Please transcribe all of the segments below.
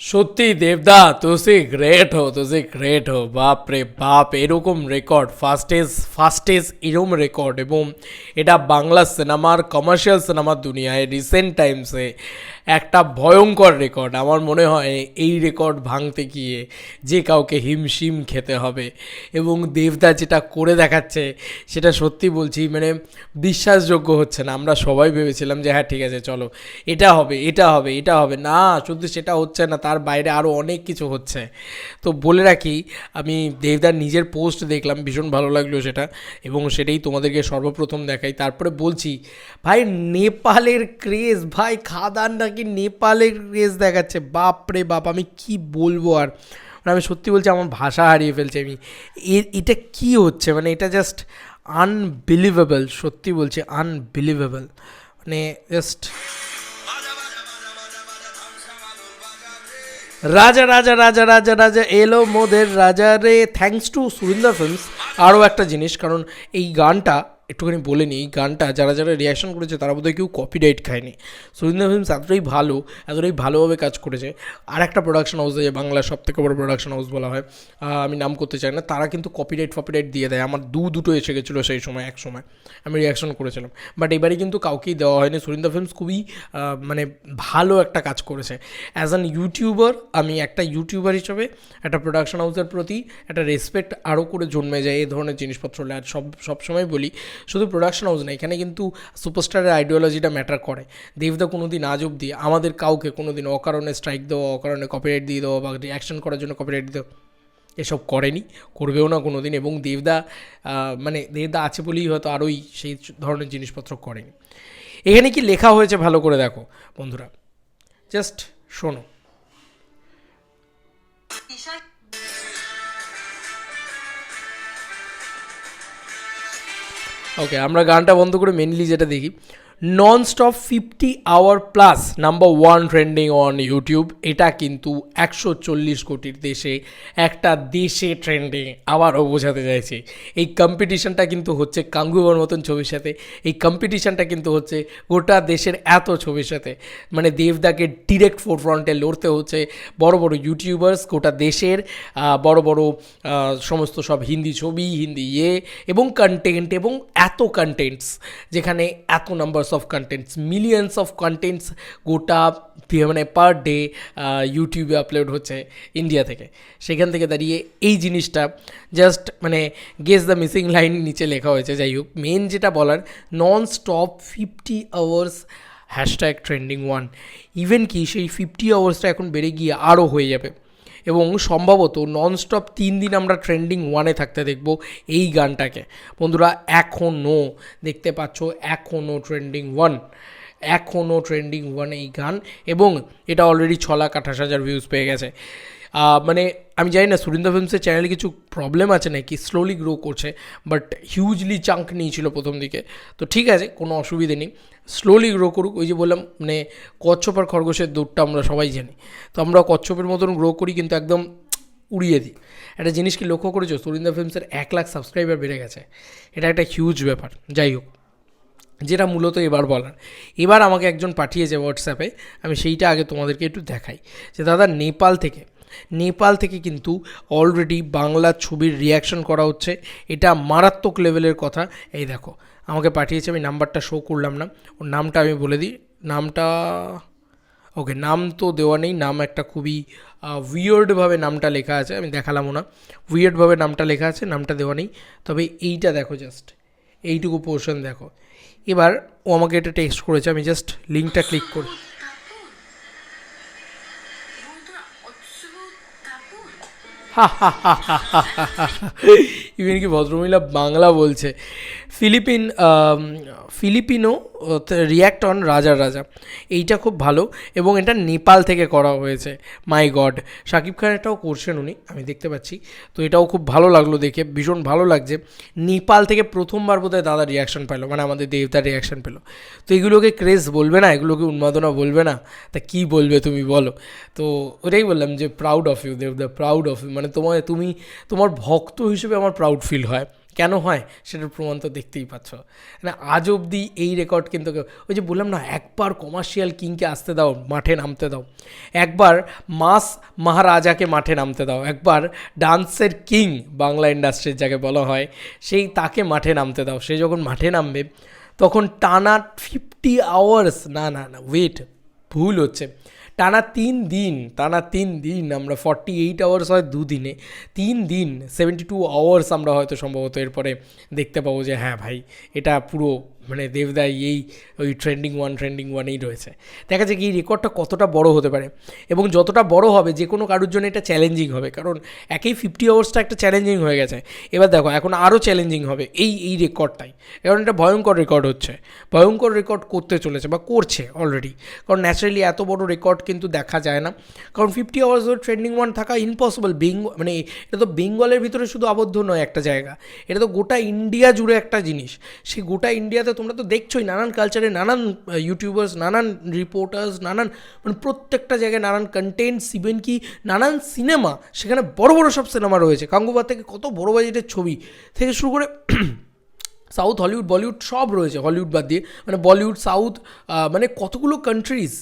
সত্যি দেবদা, তুসি গ্রেট হো, তুসি গ্রেট হো। বাপ রে বাপ, এরকম রেকর্ড ফাস্টেজ ফাস্টেজ এরকম রেকর্ড এবং এটা বাংলা সিনেমার কমার্শিয়াল সিনেমার দুনিয়ায় রিসেন্ট টাইমসে একটা ভয়ঙ্কর রেকর্ড আমার মনে হয় এই রেকর্ড ভাঙতে গিয়ে যে কাউকে হিমশিম খেতে হবে এবং দেবদা যেটা করে দেখাচ্ছে, সেটা সত্যি বলছি মানে বিশ্বাসযোগ্য হচ্ছে না। আমরা সবাই ভেবেছিলাম যে হ্যাঁ ঠিক আছে, চলো। এটা হবে এটা হবে এটা হবে। না, শুধু সেটা হচ্ছে না তার বাইরে আরও অনেক কিছু হচ্ছে। তো বলে রাখি, আমি দেবদার নিজের পোস্ট দেখলাম, ভীষণ ভালো লাগল সেটা এবং সেটাই তোমাদেরকে সর্বপ্রথম দেখাই। তারপরে বলছি, ভাই নেপালের ক্রেজ ভাই খাদান নাকি নেপালের ক্রেজ দেখাচ্ছে? বাপ রে বাপ, আমি কি বলব আর? মানে আমি সত্যি বলছি, আমার ভাষা হারিয়ে ফেলছি আমি। এটা কি হচ্ছে? মানে এটা জাস্ট আনবিলিভেবল সত্যি বলছি আনবিলিভেবল মানে জাস্ট রাজা রাজা রাজা রাজা রাজা, এলো মোদের রাজা রে। থ্যাংকস টু সুরিন্দর ফিল্মস আরও একটা জিনিস, কারণ এই গানটা একটুখানি বলে নিই, গানটা যারা যারা রিয়াকশন করেছে তারা বোধহয় কেউ কপিরাইট খায়নি। সুরিন্দর ফিল্মস এতটাই ভালো, এতটাই ভালোভাবে কাজ করেছে। আর একটা প্রোডাকশন হাউস যে বাংলার সব থেকে বড় প্রোডাকশন হাউস বলা হয়। আমি নাম করতে চাই না, তারা কিন্তু কপিরাইট ফপিরাইট দিয়ে দেয়। আমার দু দুটো এসে গেছিল সেই সময়, এক সময়। আমি রিয়াকশন করেছিলাম। বাট এবারে কিন্তু কাউকেই দেওয়া হয়নি। সুরিন্দর ফিল্মস খুবই মানে ভালো একটা কাজ করেছে। অ্যাজ অ্যান ইউটিউবার আমি একটা ইউটিউবার হিসেবে একটা প্রোডাকশন হাউসের প্রতি একটা রেসপেক্ট আরও করে জন্মে যায় এই ধরনের জিনিসপত্র হলে আর সব সবসময় বলি শুধু প্রোডাকশন হাউস না, এখানে কিন্তু সুপারস্টারের আইডিওলজিটা ম্যাটার করে। দেবদা কোনো দিন আজ অব্দি আমাদের কাউকে কোনো দিন অকারণে স্ট্রাইক দেওয়া, অকারণে কপিরাইট দিয়ে দেওয়া বা রিয়াকশন করার জন্য কপিরাইট দিতে এসব করেনি, করবেও না কোনো দিন এবং দেবদা মানে দেবদা আছে বলেই হয়তো আরোই সেই ধরনের জিনিসপত্র করেনি। এখানে কি লেখা হয়েছে ভালো করে দেখো বন্ধুরা। জাস্ট শোনো। ওকে আমরা গানটা বন্ধ করে মেনলি যেটা দেখি non stop fifty hour plus number one trending on YouTube এটা কিন্তু একশো চল্লিশ কোটির দেশে একটা দেশে ট্রেন্ডিং আবারও বোঝাতে চাইছি। এই কম্পিটিশানটা কিন্তু হচ্ছে কাঙ্গুবার মতন ছবির সাথে। এই কম্পিটিশানটা কিন্তু হচ্ছে গোটা দেশের এত ছবির সাথে। মানে দেবদাকে ডিরেক্ট ফোর ফ্রন্টে লড়তে হচ্ছে বড় বড় ইউটিউবার্স গোটা দেশের বড় বড় সমস্ত সব হিন্দি ছবি, হিন্দি ইয়ে এবং কন্টেন্ট এবং এত কন্টেন্টস যেখানে এত numbers of contents millions of contents গোটা মানে পার ডে ইউটিউবে আপলোড হচ্ছে ইন্ডিয়া থেকে। সেখান থেকে দাঁড়িয়ে এই জিনিসটা জাস্ট মানে গেস দ্য মিসিং লাইন নিচে লেখা হয়েছে। যাই হোক মেন যেটা বলার non stop fifty hours hashtag trending one even কি সেই ফিফটি আওয়ার্সটা এখন বেড়ে গিয়ে আরও হয়ে যাবে। এবং সম্ভবত ননস্টপ তিন দিন আমরা ট্রেন্ডিং ওয়ানে থাকতে দেখব এই গানটাকে। বন্ধুরা এখনও দেখতে পাচ্ছ এখনও ট্রেন্ডিং ওয়ান এখনও ট্রেন্ডিং ওয়ান এই গান এবং এটা অলরেডি ছ লাখ আঠাশ হাজার ভিউজ পেয়ে গেছে। মানে আমি জানি না, সুরিন্দর ফিল্মসের চ্যানেলে কিছু প্রবলেম আছে নাকি? স্লোলি গ্রো করছে বাট হিউজলি চাঙ্ক নিয়েছিল প্রথম দিকে। তো ঠিক আছে, কোনো অসুবিধে নেই। স্লোলি গ্রো করুক, ওই যে বললাম মানে কচ্ছপ আর খরগোশের দৌড়টা আমরা সবাই জানি। তো আমরা কচ্ছপের মতন গ্রো করি, কিন্তু একদম উড়িয়ে দিই। একটা জিনিস কি লক্ষ্য করেছ? সুরিন্দর ফিল্মসের এক লাখ সাবস্ক্রাইবার বেড়ে গেছে। এটা একটা হিউজ ব্যাপার, যাই হোক। যেটা মূলত এবার বলার। এবার আমাকে একজন পাঠিয়েছে হোয়াটসঅ্যাপে আমি সেইটা আগে তোমাদেরকে একটু দেখাই। যে দাদা, নেপাল থেকে নেপাল থেকে কিন্তু অলরেডি বাংলা ছবির রিয়াকশন করা হচ্ছে। এটা মারাত্মক লেভেলের কথা। এই দেখো, আমাকে পাঠিয়েছে, আমি নাম্বারটা শো করলাম না। ওর নামটা আমি বলে দিই। নামটা, ওকে, নাম তো দেওয়া নেই। নাম একটা খুবই উইয়ার্ডভাবে নামটা লেখা আছে। আমি দেখালামও না। উইয়ার্ডভাবে নামটা লেখা আছে, নামটা দেওয়া নেই। তবে এইটা দেখো জাস্ট এইটুকু পোর্শন দেখো। এবার ও আমাকে এটা টেক্সট করেছে। আমি জাস্ট লিঙ্কটা ক্লিক করি। ইভেন কি ভদ্রমহিলা বাংলা বলছে। ফিলিপিন ফিলিপিনো রিয়াক্ট অন রাজার রাজা এইটা খুব ভালো এবং এটা নেপাল থেকে করা হয়েছে। মাই গড শাকিব খান এটাও করছেন উনি, আমি দেখতে পাচ্ছি। তো এটাও খুব ভালো লাগল দেখে, ভীষণ ভালো লাগছে। নেপাল থেকে প্রথমবার বোধহয় দাদা রিয়াকশন পেল মানে আমাদের দেবতার রিয়াকশন পেল। তো এগুলোকে ক্রেজ বলবে না, এগুলোকে উন্মাদনা বলবে না? তা কি বলবে তুমি বলো? তো ওটাই বললাম যে প্রাউড অফ ইউ দেবদা প্রাউড অফ ইউ মানে তোমার তুমি, তোমার ভক্ত হিসেবে আমার প্রাউড ফিল হয়। কেন হয় সেটার প্রমাণ তো দেখতেই পাচ্ছ। মানে আজ অবধি এই রেকর্ড কিন্তু ওই যে বললাম না, একবার কমার্শিয়াল কিংকে আসতে দাও, মাঠে নামতে দাও। একবার মাস মহারাজাকে মাঠে নামতে দাও। একবার ডান্সের কিং বাংলা ইন্ডাস্ট্রির যাকে বলা হয়, সেই তাকে মাঠে নামতে দাও। সে যখন মাঠে নামবে, তখন টানা ফিফটি আওয়ার্স না না না ওয়েট ভুল হচ্ছে। টানা তিন দিন, টানা তিন দিন আমরা ফর্টি এইট আওয়ার্স হয় দুদিনে তিন দিন সেভেন্টি টু আওয়ার্স আমরা হয়তো সম্ভবত এরপরে দেখতে পাবো যে হ্যাঁ ভাই, এটা পুরো মানে দেবদাই এই ওই ট্রেন্ডিং ওয়ান ট্রেন্ডিং ওয়ানেই রয়েছে। দেখা যায় কি এই রেকর্ডটা কতটা বড় হতে পারে এবং যতটা বড় হবে যে কোনো কারোর জন্য এটা চ্যালেঞ্জিং হবে, কারণ একেই ফিফটি আওয়ার্সটা একটা চ্যালেঞ্জিং হয়ে গেছে। এবার দেখো, এখন আরও চ্যালেঞ্জিং হবে এই এই রেকর্ডটাই কারণ এটা ভয়ঙ্কর রেকর্ড হচ্ছে। ভয়ঙ্কর রেকর্ড করতে চলেছে বা করছে অলরেডি কারণ ন্যাচারালি এত বড় রেকর্ড কিন্তু দেখা যায় না। কারণ ফিফটি আওয়ার্স ধরে ট্রেন্ডিং ওয়ান থাকা ইম্পসিবল বেঙ্গ মানে এটা তো বেঙ্গলের ভিতরে শুধু আবদ্ধ নয় একটা জায়গা। এটা তো গোটা ইন্ডিয়া জুড়ে একটা জিনিস। সেই গোটা ইন্ডিয়াতে তোমরা তো দেখছোই নানান কালচারে নানান ইউটিউবার্স নানান রিপোর্টার্স নানান মানে প্রত্যেকটা জায়গায় নানান কন্টেন্টস ইভেন কি নানান সিনেমা সেখানে বড় বড় সব সিনেমা রয়েছে। কাঙ্গুবার থেকে কত বড় বাজেটের ছবি থেকে শুরু করে সাউথ হলিউড বলিউড সব রয়েছে হলিউড বাদ দিয়ে। মানে বলিউড সাউথ মানে কতগুলো কান্ট্রিজ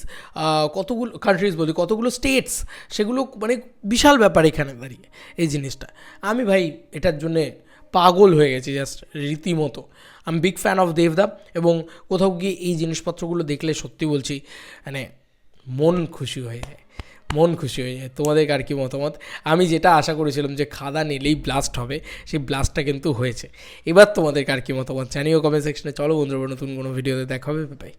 কতগুলো কান্ট্রিজ বলি কতগুলো স্টেটস সেগুলো মানে বিশাল ব্যাপার এখানে দাঁড়িয়ে এই জিনিসটা। আমি ভাই এটার জন্যে পাগল হয়ে গেছি জাস্ট রীতিমতো। আমি বিগ ফ্যান অফ দেবদা এবং কোথাও গিয়ে এই জিনিসপত্রগুলো দেখলে সত্যি বলছি মানে মন খুশি হয়ে যায়, মন খুশি হয়ে যায়। তোমাদের আর কি মতামত? আমি যেটা আশা করেছিলাম যে খাদা নিলেই ব্লাস্ট হবে, সেই ব্লাস্টটা কিন্তু হয়েছে। এবার তোমাদের আর কি মতামত? জানিও কমেন্ট সেকশনে চলো বন্ধুরা, নতুন কোনো ভিডিওতে দেখা হবে। বাই